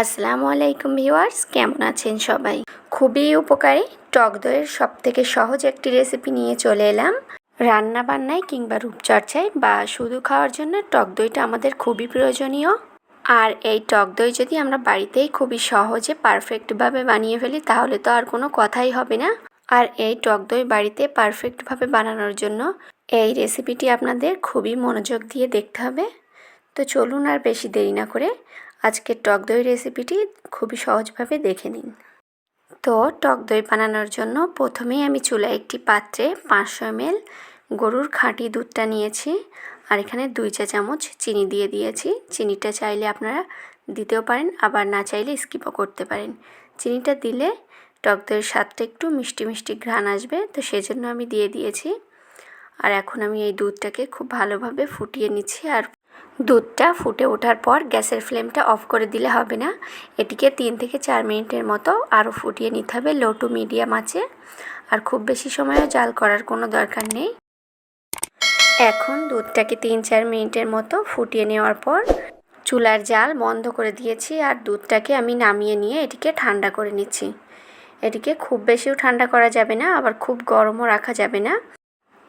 আসসালামু আলাইকুম ভিউয়ার্স, কেমন আছেন সবাই? খুবই উপকারী, টক দইয়ের সব থেকে সহজ একটি রেসিপি নিয়ে চলে এলাম। রান্না বান্নায় কিংবা রূপচর্চায় বা শুধু খাওয়ার জন্য টক দইটা আমাদের খুবই প্রয়োজনীয়। আর এই টক দই যদি আমরা বাড়িতেই খুবই সহজে পারফেক্টভাবে বানিয়ে ফেলি, তাহলে তো আর কোনো কথাই হবে না। আর এই টক দই বাড়িতে পারফেক্টভাবে বানানোর জন্য এই রেসিপিটি আপনাদের খুবই মনোযোগ দিয়ে দেখতে হবে। তো চলুন আর বেশি দেরি না করে আজকের টক দই রেসিপিটি খুবই সহজভাবে দেখে নিন। তো টক দই বানানোর জন্য প্রথমেই আমি চুলায় একটি পাত্রে পাঁচশো এমএল গরুর খাঁটি দুধটা নিয়েছি আর এখানে দুই চা চামচ চিনি দিয়ে দিয়েছি। চিনিটা চাইলে আপনারা দিতেও পারেন, আবার না চাইলে স্কিপও করতে পারেন। চিনিটা দিলে টক দইয়ের স্বাদটা একটু মিষ্টি মিষ্টি ঘ্রাণ আসবে, তো সেজন্য আমি দিয়ে দিয়েছি। আর এখন আমি এই দুধটাকে খুব ভালোভাবে ফুটিয়ে নিচ্ছি আর দুধটা ফুটে ওঠার পর গ্যাসের ফ্লেমটা অফ করে দিলে হবে না। এটিকে তিন থেকে চার মিনিটের মতো আরও ফুটিয়ে নিতে হবে লো টু মিডিয়াম আছে আর খুব বেশি সময়ও জাল করার কোনো দরকার নেই। এখন দুধটাকে তিন চার মিনিটের মতো ফুটিয়ে নেওয়ার পর চুলার জাল বন্ধ করে দিয়েছি আর দুধটাকে আমি নামিয়ে নিয়ে এটিকে ঠান্ডা করে নিচ্ছি। এটিকে খুব বেশিও ঠান্ডা করা যাবে না, আবার খুব গরমও রাখা যাবে না।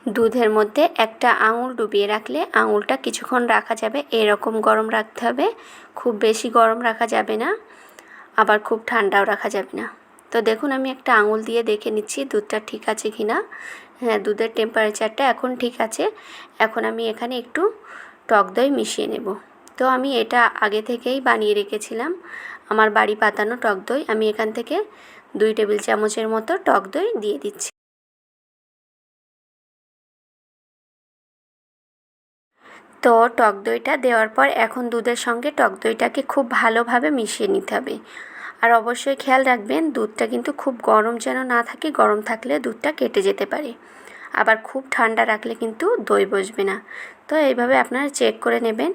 দুধের মধ্যে একটা আঙুল ডুবিয়ে রাখলে আঙুলটা কিছুক্ষণ রাখা যাবে। এরকম গরম রাখতে হবে। খুব বেশি গরম রাখা যাবে না, আবার খুব ঠান্ডাও রাখা যাবে না। তো দেখুন, আমি একটা আঙুল দিয়ে দেখে নিচ্ছি দুধটা ঠিক আছে কি না। হ্যাঁ দুধের টেম্পারেচারটা এখন ঠিক আছে। এখন আমি এখানে একটু টক দই মিশিয়ে নেব। তো আমি এটা আগে থেকেই বানিয়ে রেখেছিলাম। আমার বাড়ি পাতানো টক দই। আমি এখান থেকে দুই টেবিল চামচের মতো টক দই দিয়ে দিচ্ছি। তো টক দইটা দেওয়ার পর এখন দুধের সঙ্গে টক দইটাকে খুব ভালোভাবে মিশিয়ে নিতে হবে। আর অবশ্যই খেয়াল রাখবেন, দুধটা কিন্তু খুব গরম যেন না থাকে, গরম থাকলে দুধটা কেটে যেতে পারে। আবার খুব ঠান্ডা রাখলে কিন্তু দই বসবে না। তো এইভাবে আপনারা চেক করে নেবেন।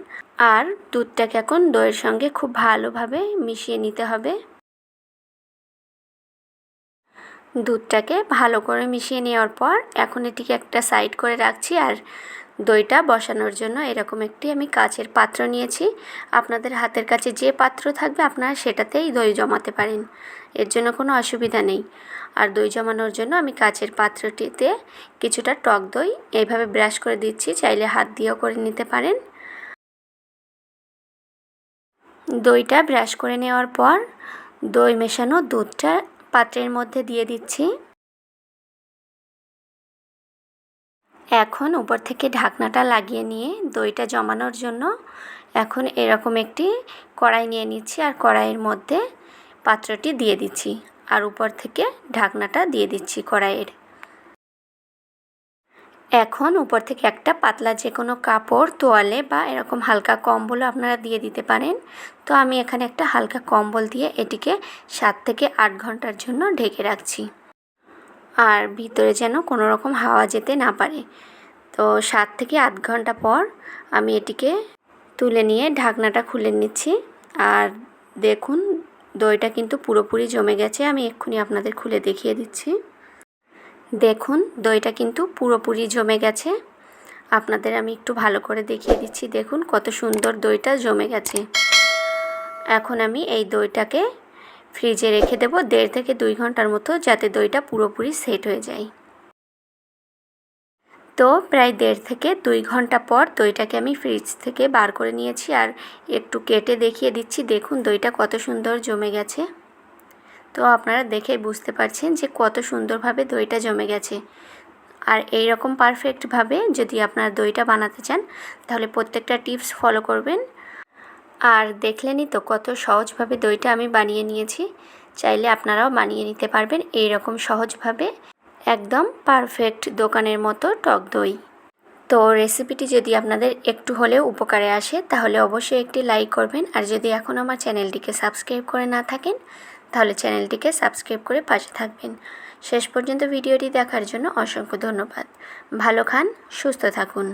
আর দুধটাকে এখন দইয়ের সঙ্গে খুব ভালোভাবে মিশিয়ে নিতে হবে। দুধটাকে ভালো করে মিশিয়ে নেওয়ার পর এখন এটিকে একটা সাইড করে রাখছি। আর দইটা বসানোর জন্য এরকম একটি আমি কাচের পাত্র নিয়েছি। আপনাদের হাতের কাছে যে পাত্র থাকবে আপনারা সেটাতেই দই জমাতে পারেন। এর জন্য কোনো অসুবিধা নেই। আর দই জমানোর জন্য আমি কাচের পাত্রটিতে কিছুটা টক দই এইভাবে ব্রাশ করে দিচ্ছি, চাইলে হাত দিয়েও করে নিতে পারেন। দইটা ব্রাশ করে নেওয়ার পর দই মেশানো দুধটা পাত্রের মধ্যে দিয়ে দিচ্ছি। এখন উপর থেকে ঢাকনাটা লাগিয়ে নিয়ে দইটা জমানোর জন্য এখন এরকম একটি কড়াই নিয়ে নিচ্ছি আর কড়াইয়ের মধ্যে পাত্রটি দিয়ে দিচ্ছি আর উপর থেকে ঢাকনাটা দিয়ে দিচ্ছি কড়াইয়ের। এখন উপর থেকে একটা পাতলা যে কোনো কাপড়, তোয়ালে বা এরকম হালকা কম্বলও আপনারা দিয়ে দিতে পারেন। তো আমি এখানে একটা হালকা কম্বল দিয়ে এটিকে সাত থেকে আট ঘণ্টার জন্য ঢেকে রাখছি। আর ভিতরে যেন কোনো রকম হাওয়া যেতে না পারে। তো সাত থেকে আধ ঘণ্টা পর আমি এটিকে তুলে নিয়ে ঢাকনাটা খুলে নিচ্ছি। আর দেখুন, দইটা কিন্তু পুরোপুরি জমে গেছে। আমি এক্ষুনি আপনাদের খুলে দেখিয়ে দিচ্ছি। দেখুন, দইটা কিন্তু পুরোপুরি জমে গেছে। আপনাদের আমি একটু ভালো করে দেখিয়ে দিচ্ছি। দেখুন, কত সুন্দর দইটা জমে গেছে। এখন আমি এই দইটাকে ফ্রিজে রেখে দেব, দেড় থেকে দুই ঘণ্টার মতো, যাতে দইটা পুরোপুরি সেট হয়ে যায়। তো প্রায় দেড় থেকে দুই ঘণ্টা পর দইটাকে আমি ফ্রিজ থেকে বার করে নিয়েছি আর একটু কেটে দেখিয়ে দিচ্ছি। দেখুন, দইটা কত সুন্দর জমে গেছে। তো আপনারা দেখে বুঝতে পারছেন যে কত সুন্দরভাবে দইটা জমে গেছে। আর এই রকম পারফেক্টভাবে যদি আপনারা দইটা বানাতে চান, তাহলে প্রত্যেকটা টিপস ফলো করবেন। আর দেখলেনই তো কত সহজভাবে দইটা আমি বানিয়ে নিয়েছি। চাইলে আপনারাও বানিয়ে নিতে পারবেন এই রকম সহজভাবে একদম পারফেক্ট দোকানের মতো টক দই। তো রেসিপিটি যদি আপনাদের একটু হলেও উপকারে আসে, তাহলে অবশ্যই একটি লাইক করবেন। আর যদি এখন আমার চ্যানেলটিকে সাবস্ক্রাইব করে না থাকেন, তাহলে চ্যানেলটিকে সাবস্ক্রাইব করে পাশে থাকবেন। শেষ পর্যন্ত ভিডিওটি দেখার জন্য অসংখ্য ধন্যবাদ। ভালো খান, সুস্থ থাকুন।